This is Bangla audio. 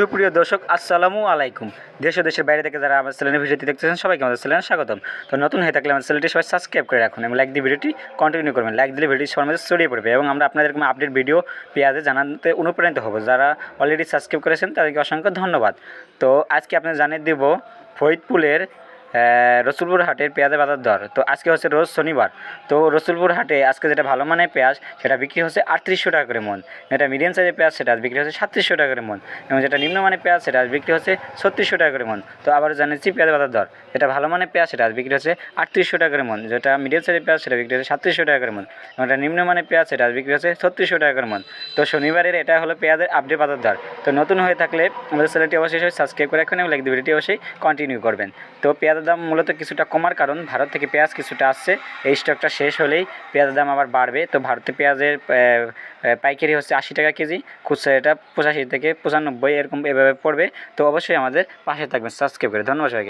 সুপ্রিয় দর্শক আসসালামু আলাইকুম। দেশ ও দেশের বাইরে থেকে যারা আমার চ্যানেলের ভিডিওটি দেখতেছেন সবাইকে আমাদের চ্যানেলে স্বাগতম। তো নতুন হয়ে থাকলে আমার চ্যানেলটি সবাই সাবস্ক্রাইব করে রাখুন এবং লাইক দিয়ে ভিডিওটি কন্টিনিউ করবেন। লাইক দিলে ভিডিওটি সবার মধ্যে ছড়িয়ে পড়বে এবং আমরা আপনাদের আপডেট ভিডিও পেঁয়াজে জানাতে অনুপ্রাণিত হব। যারা অলরেডি সাবস্ক্রাইব করেছেন তাদেরকে অসংখ্য ধন্যবাদ। তো আজকে আপনাদের জানিয়ে দেবো ফরিদপুরের আহ, রসুলপুর হাটের পেঁয়াজের বাজার দর। তো আজকে হচ্ছে রোজ শনিবার। তো রসুলপুর হাটে আজকে যেটা ভালো মানের পেঁয়াজ, সেটা বিক্রি হচ্ছে আটত্রিশশো টাকা করে মন। যেটা মিডিয়াম সাইজের পেঁয়াজ, সেটা বিক্রি হচ্ছে সাতত্রিশশো টাকা করে মন। এবং যেটা নিম্নমানের পেঁয়াজ, সেটা বিক্রি হচ্ছে ছত্রিশশো টাকা করে মন। তো আবার জানিয়েছি পেঁয়াজের বাজার দর। যেটা ভালো মানের পেঁয়াজ, সেটা বিক্রি হচ্ছে আটত্রিশশো টাকা করে মন। যেটা মিডিয়াম সাইজের পেঁয়াজ, সেটা বিক্রি হচ্ছে সাতত্রিশশো টাকা করে মন। এবং যেটা নিম্নমানের পেঁয়াজ, সেটা বিক্রি হচ্ছে ছত্রিশশো টাকা করে মন। তো শনিবারের এটা হলো পেঁয়াজের আপডেট বাজার দর। তো নতুন হয়ে থাকলে আমাদের চ্যানেলটি অবশ্যই সাবস্ক্রাইব করে রাখবেন এবং লাইক ভিডিওটি অবশ্যই কন্টিনিউ করবেন। তো পেঁয়াজের দাম মূলত কিছুটা কমার কারণ, ভারত থেকে পেঁয়াজ কিছুটা আসছে, এই স্টকটা শেষ হলেই পেঁয়াজের দাম আবার বাড়বে। তো ভারতে পেঁয়াজের পাইকারি হচ্ছে আশি টাকা কেজি, খুচরা এটা পঁচাশি থেকে পঁচানব্বই এরকম এভাবে পড়বে। তো অবশ্যই আমাদের পাশে থাকবেন সাবস্ক্রাইব করে। ধন্যবাদ সবাইকে।